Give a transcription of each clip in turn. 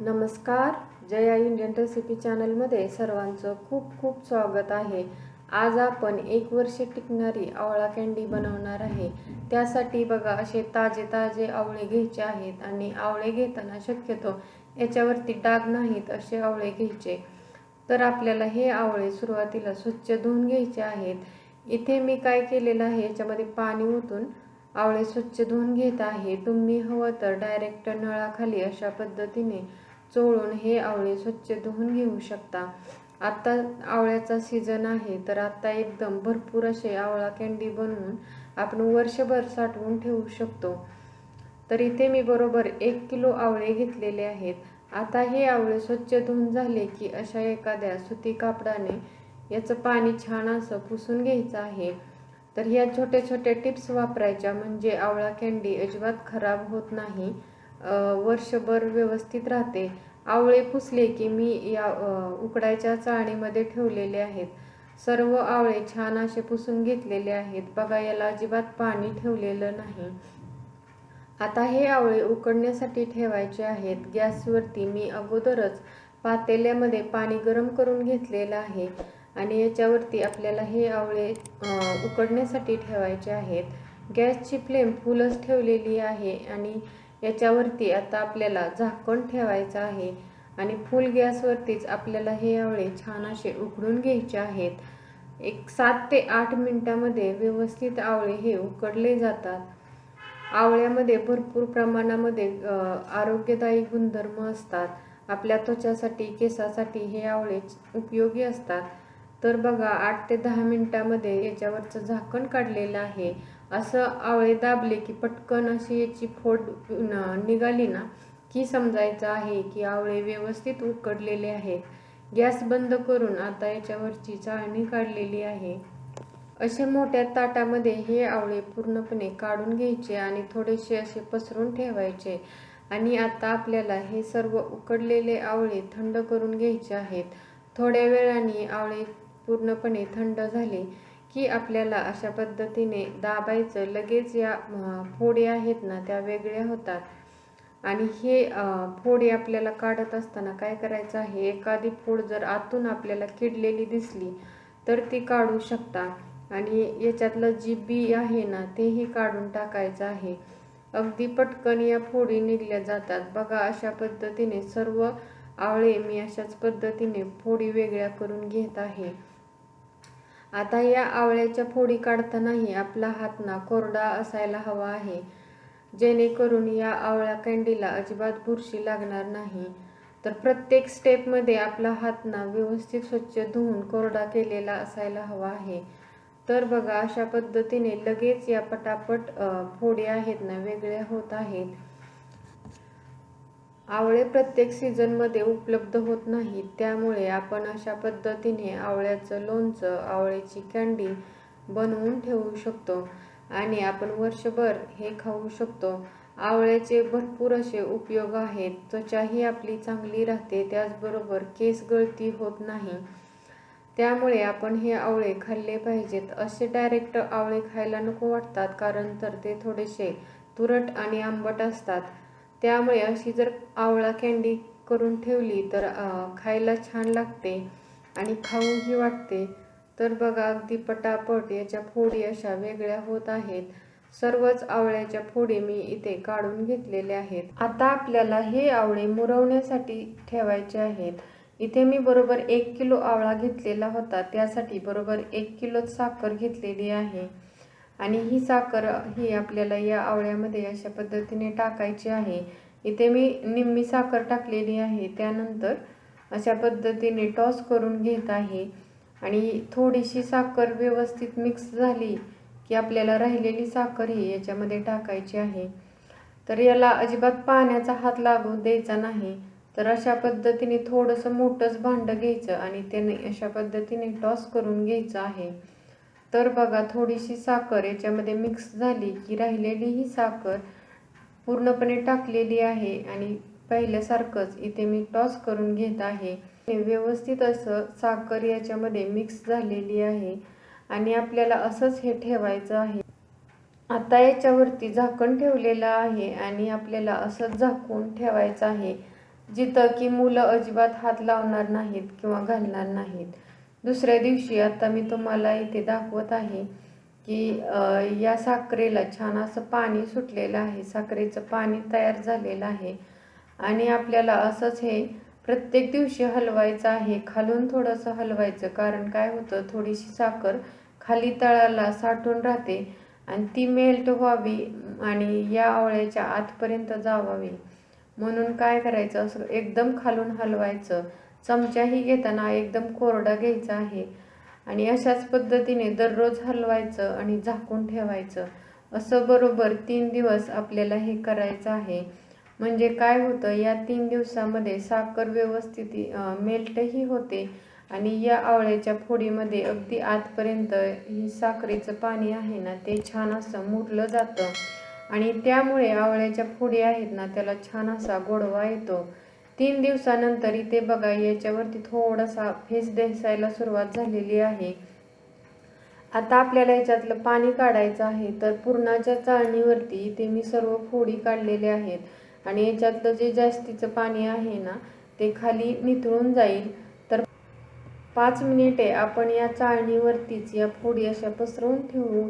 नमस्कार. Jaya Indian recipe चॅनलमध्ये सर्वांचं खूप खूप स्वागत आहे. आज आपण एक वर्ष टिकणारी आवळा कँडी बनवणार आहे. त्यासाठी बघा असे ताजे ताजे आवळे घ्यायचे आहेत आणि आवळे घेताना शक्यतो याच्यावरती डाग नाहीत असे आवळे घ्यायचे. तर आपल्याला हे आवळे सुरुवातीला स्वच्छ धुवून घ्यायचे आहेत. इथे मी काय केलेलं आहे याच्यामध्ये पाणी ओतून आवळे स्वच्छ धुवून घेत आहे. तुम्ही हवं तर डायरेक्ट नळाखाली अशा पद्धतीने चोळून हे आवळे स्वच्छ धुवून घेऊ शकता. आता आवळ्याचा सीझन आहे तर आता एकदम भरपूर असे आवळा कँडी बनवून आपण वर्षभर साठवून ठेवू शकतो. तर इथे मी बरोबर एक किलो आवळे घेतलेले आहेत. आता हे आवळे स्वच्छ धुवून झाले की अशा एखाद्या सुती कापडाने याचं पाणी छान असं पुसून घ्यायचं आहे. तर ह्या छोट्या छोट्या टिप्स वापरायच्या म्हणजे आवळा कँडी अजिबात खराब होत नाही. वर्षभर व्यवस्थित राहते. आवळे पुसले की मी या उकडायच्या चाळणीमध्ये ठेवलेले आहेत. सर्व आवळे छान असे पुसून घेतलेले आहेत. बघा याला अजिबात पाणी ठेवलेलं नाही. आता हे आवळे उकडण्यासाठी ठेवायचे आहेत. गॅसवरती मी अगोदरच पातेल्यामध्ये पाणी गरम करून घेतलेलं आहे आणि याच्यावरती आपल्याला हे आवळे उकडण्यासाठी ठेवायचे आहेत. गॅसची फ्लेम फुलच ठेवलेली आहे आणि याच्यावरती आता आपल्याला झाकण ठेवायचं आहे आणि फुल गॅसवरतीच आपल्याला हे आवळे छान असे उकडून घ्यायचे आहेत. एक सात ते आठ मिनटामध्ये व्यवस्थित आवळे हे उकडले जातात. आवळ्यामध्ये भरपूर प्रमाणामध्ये आरोग्यदायी गुणधर्म असतात. आपल्या त्वचासाठी केसासाठी हे आवळे उपयोगी असतात. तर बघा आठ ते दहा मिनटामध्ये याच्यावरचं झाकण काढलेलं आहे. असं आवळे दाबले की पटकन अशी याची फोड निघाली ना. की समजायचं आहे की आवळे व्यवस्थित उकडलेले आहेत. गॅस बंद करून आता याच्यावरची चाळणी काढलेली आहे. असे मोठ्या ताटामध्ये हे आवळे पूर्णपणे काढून घ्यायचे आणि थोडेसे असे पसरून ठेवायचे. आणि आता आपल्याला हे सर्व उकडलेले आवळे थंड करून घ्यायचे आहेत. थोड्या वेळाने आवळे पूर्णपणे थंड झाले. की आपल्याला अशा पद्धतीने दाबायचं. लगेच या फोडे आहेत ना त्या वेगळ्या होतात. आणि हे फोडी आपल्याला काढत असताना काय करायचं आहे? एखादी फोड जर आतून आपल्याला किडलेली दिसली तर ती काढू शकता. आणि याच्यातलं जी बी आहे ना तेही काढून टाकायचं आहे. अगदी पटकन या फोडी निघल्या जातात. बघा अशा पद्धतीने सर्व आवळे मी अशाच पद्धतीने फोडी वेगळ्या करून घेत आहे. आता या आवळ्याच्या फोडी काढतानाही आपला हात ना कोरडा असायला हवा आहे. जेणेकरून या आवळ्या कँडीला अजिबात बुरशी लागणार नाही. तर प्रत्येक स्टेपमध्ये आपला हात ना व्यवस्थित स्वच्छ धुवून कोरडा केलेला असायला हवा आहे. तर बघा अशा पद्धतीने लगेच या पटापट फोडी आहेत ना वेगळ्या होत आहेत. आवळे प्रत्येक सीझनमध्ये उपलब्ध होत नाहीत. त्यामुळे आपण अशा पद्धतीने आवळ्याचं लोणचं आवळ्याची कँडी बनवून ठेवू शकतो आणि आपण वर्षभर हे खाऊ शकतो. आवळ्याचे भरपूर असे उपयोग आहेत. त्वचाही आपली चांगली राहते. त्याचबरोबर केस गळती होत नाही. त्यामुळे आपण हे आवळे खाल्ले पाहिजेत. असे डायरेक्ट आवळे खायला नको वाटतात कारण तर ते थोडेसे तुरट आणि आंबट असतात. त्यामुळे अशी जर आवळा कँडी करून ठेवली तर खायला छान लागते आणि खाऊही वाटते. तर बघा अगदी पटापट याच्या फोडी अशा वेगळ्या होत आहेत. सर्वच आवळ्याच्या फोडी मी इथे काढून घेतलेल्या आहेत. आता आपल्याला हे आवळे मुरवण्यासाठी ठेवायचे आहेत. इथे मी बरोबर एक किलो आवळा घेतलेला होता. त्यासाठी बरोबर एक किलो साखर घेतलेली आहे. आणि ही साखर ही आपल्याला या आवळ्यामध्ये अशा पद्धतीने टाकायची आहे. इथे मी निम्मी साखर टाकलेली आहे. त्यानंतर अशा पद्धतीने टॉस करून घेत आहे. आणि थोडीशी साखर व्यवस्थित मिक्स झाली की आपल्याला राहिलेली साखर ही याच्यामध्ये टाकायची आहे. तर याला अजिबात पाण्याचा हात लागू द्यायचा नाही. तर अशा पद्धतीने थोडंसं मोठंच भांडं घ्यायचं आणि त्याने अशा पद्धतीने टॉस करून घ्यायचं आहे. तर बघा थोडीशी साखर याच्यामध्ये मिक्स झाली की राहिलेली ही साखर पूर्णपणे टाकलेली आहे आणि पहिल्यासारखंच इथे मी टॉस करून घेत आहे. व्यवस्थित असं साखर याच्यामध्ये मिक्स झालेली आहे आणि आपल्याला असंच हे ठेवायचं आहे. आता याच्यावरती झाकण ठेवलेलं आहे आणि आपल्याला असंच झाकून ठेवायचं आहे. जिथं की मुलं अजिबात हात लावणार नाहीत किंवा घालणार नाहीत. दुसऱ्या दिवशी आता मी तुम्हाला इथे दाखवत आहे की या साखरेला छान असं पाणी सुटलेलं आहे. साखरेचं पाणी तयार झालेलं आहे. आणि आपल्याला असंच हे प्रत्येक दिवशी हलवायचं आहे. खालून थोडंसं हलवायचं कारण काय होतं थोडीशी साखर खाली तळाला साठून राहते आणि ती मेल्ट व्हावी आणि या आवळ्याच्या आतपर्यंत जावावी. म्हणून काय करायचं असं एकदम खालून हलवायचं. चमचाही घेताना एकदम कोरडा घ्यायचा आहे. आणि अशाच पद्धतीने दररोज हलवायचं आणि झाकून ठेवायचं. असं बरोबर तीन दिवस आपल्याला हे करायचं आहे. म्हणजे काय होतं या तीन दिवसामध्ये साखर व्यवस्थित मेल्टही होते. आणि या आवळ्याच्या फोडीमध्ये अगदी आतपर्यंत ही साखरेचं पाणी आहे ना ते छान असं मुरलं जातं. आणि त्यामुळे आवळ्याच्या फोडी आहेत ना त्याला छान असा गोडवा येतो. तीन दिवसानंतर इथे बघा याच्यावरती थोडासा फेस दिसायला सुरुवात झालेली आहे. आता आपल्याला याच्यातलं पाणी काढायचं आहे तर पुरणाच्या चाळणीवरती इथे मी सर्व फोडी काढलेल्या आहेत. आणि याच्यातलं जे जास्तीचं पाणी आहे ना ते खाली निथळून जाईल. तर पाच मिनिटे आपण या चाळणीवरतीच या फोडी अशा पसरवून ठेवू.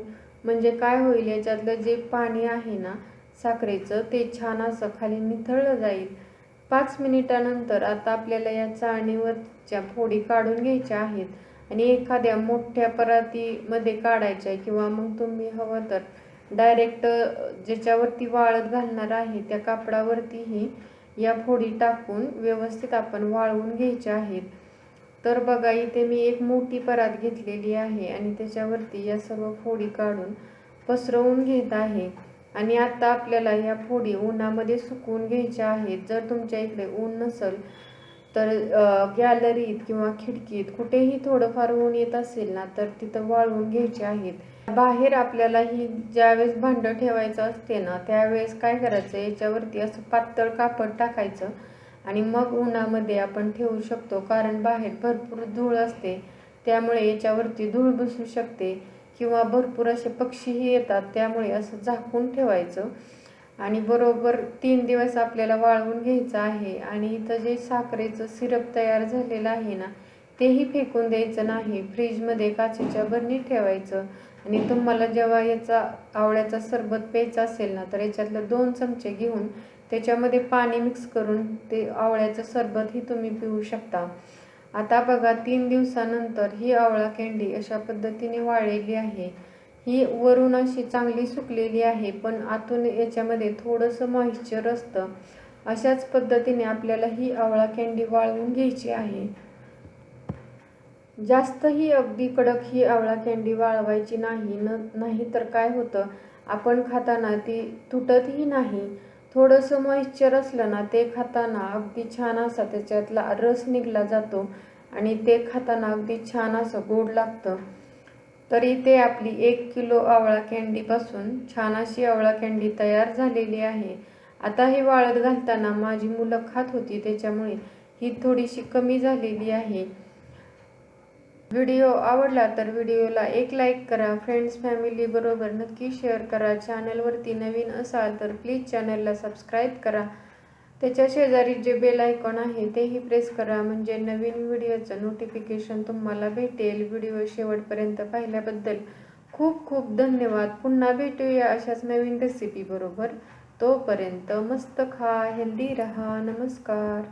म्हणजे काय होईल याच्यातलं जे पाणी आहे ना साखरेचं ते छान असं खाली निथळलं जाईल. पाच मिनिटानंतर आता आपल्याला या चाळणीवरच्या फोडी काढून घ्यायच्या आहेत आणि एखाद्या मोठ्या परातीमध्ये काढायच्या किंवा मग तुम्ही हवं तर डायरेक्ट ज्याच्यावरती वाळत घालणार आहे त्या कापडावरतीही या फोडी टाकून व्यवस्थित आपण वाळवून घ्यायच्या आहेत. तर बघा इथे मी एक मोठी परात घेतलेली आहे आणि त्याच्यावरती या सर्व फोडी काढून पसरवून घेत आहे. आणि आता आपल्याला ह्या फोडी उन्हामध्ये सुकवून घ्यायच्या आहेत. जर तुमच्या इकडे ऊन नसेल तर गॅलरीत किंवा खिडकीत कुठेही थोडंफार ऊन येत असेल ना तर तिथं वाळवून घ्यायचे आहेत. बाहेर आपल्याला ही ज्यावेळेस भांडं ठेवायचं असते ना त्यावेळेस काय करायचं? याच्यावरती असं पातळ कापड टाकायचं आणि मग उन्हामध्ये आपण ठेवू शकतो. कारण बाहेर भरपूर धूळ असते. त्यामुळे याच्यावरती धूळ बसू शकते. किंवा भरपूर असे पक्षीही येतात त्यामुळे असं झाकून ठेवायचं. आणि बरोबर तीन दिवस आपल्याला वाळवून घ्यायचं आहे. आणि इथं जे साखरेचं सिरप तयार झालेलं आहे ना तेही फेकून द्यायचं नाही. फ्रीजमध्ये काचेच्या बरणीत ठेवायचं. आणि तुम्हाला जेव्हा याचा आवळ्याचा सरबत प्यायचा असेल ना तर याच्यातलं दोन चमचे घेऊन त्याच्यामध्ये पाणी मिक्स करून ते आवळ्याचं सरबतही तुम्ही पिऊ शकता. आता बघा तीन दिवसानंतर ही आवळा कँडी अशा पद्धतीने वाळलेली आहे. ही वरून अशी चांगली सुकलेली आहे पण आतून याच्यामध्ये थोडंसं मॉइश्चर असतं. अशाच पद्धतीने आपल्याला ही आवळा कँडी वाळवून घ्यायची आहे. जास्त ही अगदी कडक ही आवळा कँडी वाळवायची नाही न नाही तर काय होतं? आपण खाताना ती तुटतही नाही. थोडंसं मॉइश्चर असलं ना ते खाताना अगदी छान असा त्याच्यातला रस निघला जातो आणि ते खाताना अगदी छान असं गोड लागतं. तरी ते आपली एक किलो आवळा कँडीपासून छान अशी आवळा कँडी तयार झालेली आहे. आता ही वाळत घालताना माझी मुलं खात होती त्याच्यामुळे ही थोडीशी कमी झालेली आहे. व्हिडिओ आवडला तर व्हिडिओला एक लाईक करा फ्रेंड्स फॅमिलीबरोबर नक्की शेअर करा. चॅनलवरती नवीन असाल तर प्लीज चॅनलला सबस्क्राईब करा. त्याच्या शेजारी जे बेल आयकॉन आहे तेही प्रेस करा. म्हणजे नवीन व्हिडिओचं नोटिफिकेशन तुम्हाला भेटेल व्हिडिओ शेवटपर्यंत पाहिल्याबद्दल. खूप खूप धन्यवाद. पुन्हा भेटूया अशाच नवीन रेसिपीबरोबर तोपर्यंत मस्त खा हेल्दी रहा. नमस्कार.